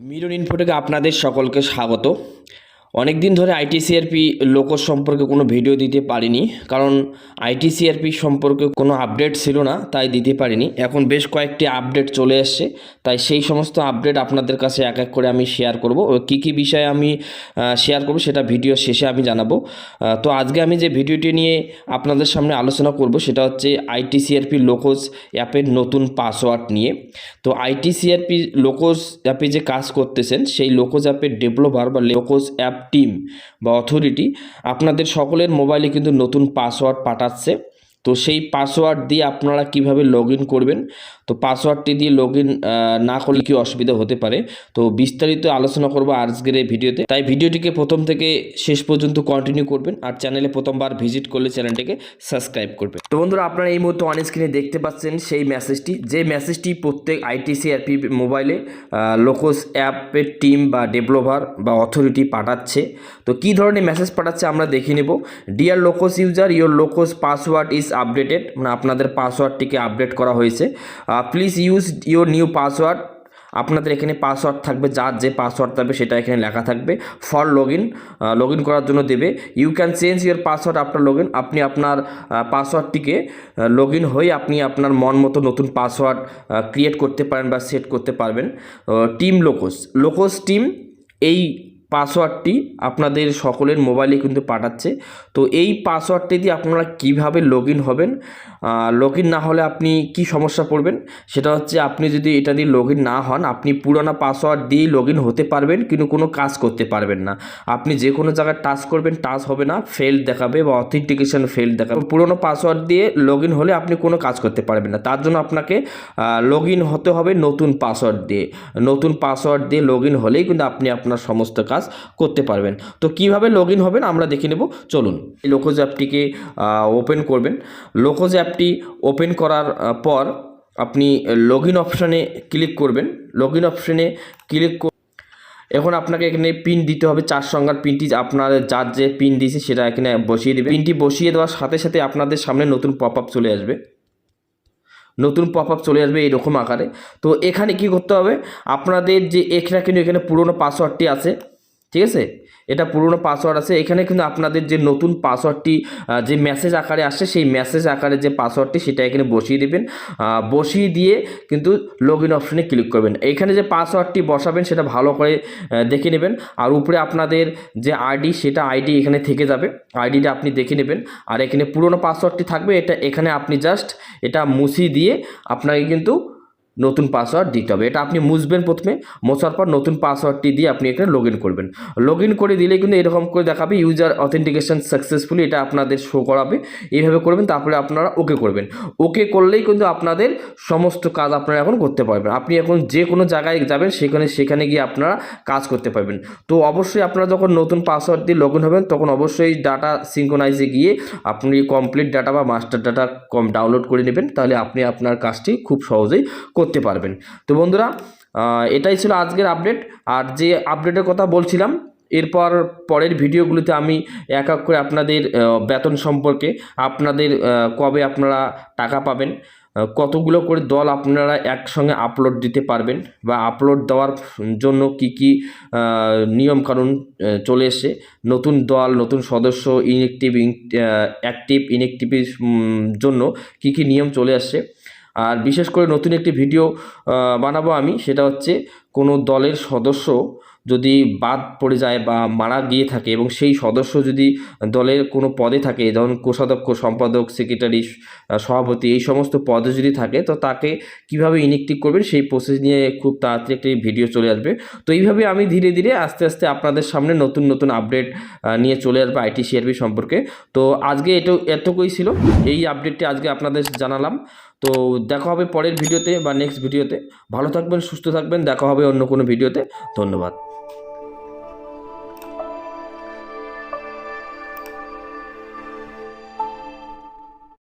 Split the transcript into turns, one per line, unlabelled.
Mirror ইনফোটেকে আপনাদের সকলকে স্বাগত। অনেক দিন ধরে আইটিসিআরপি লোকস সম্পর্কে কোনো ভিডিও দিতে পারিনি, কারণ আইটিসিআরপি সম্পর্কে কোনো আপডেট ছিল না, তাই দিতে পারিনি। এখন বেশ কয়েকটি আপডেট চলে এসছে, তাই সেই সমস্ত আপডেট আপনাদের কাছে এক এক করে আমি শেয়ার করব। কী কী বিষয়ে আমি শেয়ার করব সেটা ভিডিও শেষে আমি জানাব। তো আজকে আমি যে ভিডিওটি নিয়ে আপনাদের সামনে আলোচনা করব, সেটা হচ্ছে আইটিসিআরপি লোকস অ্যাপের নতুন পাসওয়ার্ড নিয়ে। তো আইটিসিআরপি লোকস অ্যাপে যে কাজ করতেছেন, সেই লোকস অ্যাপের ডেভেলপার বা লোকস অ্যাপ টিম বা অথরিটি আপনাদের সকলের মোবাইলে কিন্তু নতুন পাসওয়ার্ড পাঠাচ্ছে। তো সেই পাসওয়ার্ড দিয়ে আপনারা কীভাবে লগ করবেন? তো পাসওয়ার্ডটি দিয়ে লগ না করলে কি অসুবিধা হতে পারে? তো বিস্তারিত আলোচনা করব আজকের এই ভিডিওতে। তাই ভিডিওটিকে প্রথম থেকে শেষ পর্যন্ত কন্টিনিউ করবেন আর চ্যানেলে প্রথমবার ভিজিট করলে চ্যানেলটিকে সাবস্ক্রাইব করবেন। তো বন্ধুরা, আপনারা এই মুহূর্তে অন স্ক্রিনে দেখতে পাচ্ছেন সেই মেসেজটি যে মেসেজটি প্রত্যেক আইটিসিআরপি মোবাইলে লোকস অ্যাপের টিম বা ডেভেলপার বা অথরিটি পাঠাচ্ছে। তো কী ধরনের মেসেজ পাঠাচ্ছে আমরা দেখে নেব। Dear Lokos user your Lokos password is updated মানে আপনাদের পাসওয়ার্ডটিকে আপডেট করা হয়েছে। Please use your new password আপনাদের এখানে পাসওয়ার্ড থাকবে, যার যে পাসওয়ার্ড থাকবে সেটা এখানে লেখা থাকবে। For log in log in করার জন্য দেবে। You can change your password after log in আপনি আপনার পাসওয়ার্ডটিকে লগ ইন হয়ে আপনি আপনার মন মতো নতুন পাসওয়ার্ড ক্রিয়েট করতে পারেন বা সেট করতে পারবেন। টিম লোকোস লোকোস টিম এই পাসওয়ার্ডটি আপনাদের সকলের মোবাইলে কিন্তু পাঠাচ্ছে। তো এই পাসওয়ার্ডটি দিয়ে আপনারা কীভাবে লগ হবেন? লগ না হলে আপনি কি সমস্যা পড়বেন? সেটা হচ্ছে আপনি যদি এটা দিয়ে লগ না হন, আপনি পুরোনো পাসওয়ার্ড দিয়েই লগ হতে পারবেন, কিন্তু কোনো কাজ করতে পারবেন না। আপনি যে কোনো জায়গায় টাচ করবেন টাচ হবে না ফেল দেখাবে বা অথেন্টিকেশন ফেল দেখাবে। পুরোনো পাসওয়ার্ড দিয়ে লগ হলে আপনি কোনো কাজ করতে পারবেন না। তার জন্য আপনাকে লগ হতে হবে নতুন পাসওয়ার্ড দিয়ে। নতুন পাসওয়ার্ড দিয়ে লগ হলেই কিন্তু আপনি আপনার সমস্ত কাজ করতে পারবেন। তো কীভাবে লগ ইন হবেন আমরা দেখে নেব। চলুন, এই লোকোজ অ্যাপটিকে ওপেন করবেন। লোকোজ অ্যাপটি ওপেন করার পর আপনি লগ ইন অপশানে ক্লিক করবেন। লগ ইন অপশানে ক্লিক এখন আপনাকে এখানে পিন দিতে হবে। চার সংখ্যার পিনটি আপনার যার যে পিন দিয়েছে সেটা এখানে বসিয়ে দেবে পিনটি বসিয়ে দেওয়ার সাথে সাথে আপনাদের সামনে নতুন পপ আপ চলে আসবে। নতুন পপ আপ চলে আসবে এইরকম আকারে। তো এখানে কি করতে হবে? আপনাদের যে এখানে কিন্তু এখানে পুরনো পাসওয়ার্ডটি আছে। ঠিক আছে? এটা পুরনো পাসওয়ার্ড আছে। এখানে কিন্তু আপনাদের যে নতুন পাসওয়ার্ডটি যে মেসেজ আকারে আসছে, সেই মেসেজ আকারে যে পাসওয়ার্ডটি সেটা এখানে বসিয়ে দেবেন। বসিয়ে দিয়ে কিন্তু লগ ইন অপশনে ক্লিক করবেন। এখানে যে পাসওয়ার্ডটি বসাবেন, সেটা ভালো করে দেখে নেবেন। আর উপরে আপনাদের যে আইডি সেটা আইডি এখানে থেকে যাবে। আইডিটা আপনি দেখে নেবেন। আর এখানে পুরনো পাসওয়ার্ডটি থাকবে। এটা এখানে আপনি জাস্ট এটা মুছিয়ে দিয়ে আপনাকে কিন্তু নতুন পাসওয়ার্ড দিতে হবে। এটা আপনি মুছবেন প্রথমে, মোছার পর নতুন পাসওয়ার্ডটি দিয়ে আপনি এখানে লগ করবেন। লগ করে দিলে কিন্তু এরকম করে দেখাবে ইউজার অথেন্টিকেশন সাকসেসফুলি এটা আপনাদের শো করাবে। এইভাবে করবেন, তারপরে আপনারা ওকে করবেন। ওকে করলেই কিন্তু আপনাদের সমস্ত কাজ আপনারা এখন করতে পারবেন। আপনি এখন যে কোনো জায়গায় যাবেন, সেখানে সেখানে গিয়ে আপনারা কাজ করতে পারবেন। তো অবশ্যই আপনারা যখন নতুন পাসওয়ার্ড দিয়ে লগ হবেন, তখন অবশ্যই ডাটা সিঙ্কোনাইজে গিয়ে আপনি কমপ্লিট ডাটা বা মাস্টার ডাটা কম ডাউনলোড করে নেবেন। তাহলে আপনি আপনার কাজটি খুব সহজেই করতে পারবেন। তো বন্ধুরা এটাই ছিল আজকের আপডেট আর যে আপডেটের কথা বলছিলাম, এরপর পরের ভিডিওগুলিতে আমি এক এক করে আপনাদের বেতন সম্পর্কে আপনাদের কবে আপনারা টাকা পাবেন কতগুলো করে দল আপনারা একসঙ্গে আপলোড দিতে পারবেন বা আপলোড দেওয়ার জন্য কি কি নিয়মকানুন চলে এসে নতুন দল, নতুন সদস্য ইনএক্টিভ অ্যাক্টিভ ইনএক্টিভের জন্য কি কি নিয়ম চলে আসছে। আর বিশেষ করে নতুন একটি ভিডিও বানাবো আমি, সেটা হচ্ছে কোনো দলের সদস্য যদি বাদ পড়ে যায় বা মারা গিয়ে থাকে এবং সেই সদস্য যদি দলের কোনো পদে থাকে, যেমন কোষাধ্যক্ষ, সম্পাদক, সেক্রেটারি সভাপতি, এই সমস্ত পদে যদি থাকে, তো তাকে কীভাবে ইনেকটিভ করবেন সেই প্রসেস নিয়ে খুব তাড়াতাড়ি একটি ভিডিও চলে আসবে। তো এইভাবে আমি ধীরে ধীরে আস্তে আস্তে আপনাদের সামনে নতুন নতুন আপডেট নিয়ে চলে আসবে আইটি সিআরবি সম্পর্কে। তো আজকে এটো এতটুকুই ছিল, এই আপডেটটি আজকে আপনাদের জানালাম। তো দেখা হবে পরের ভিডিওতে বা নেক্সট ভিডিওতে। ভালো থাকবেন, সুস্থ থাকবেন, দেখা হবে অন্য কোনো ভিডিওতে। ধন্যবাদ।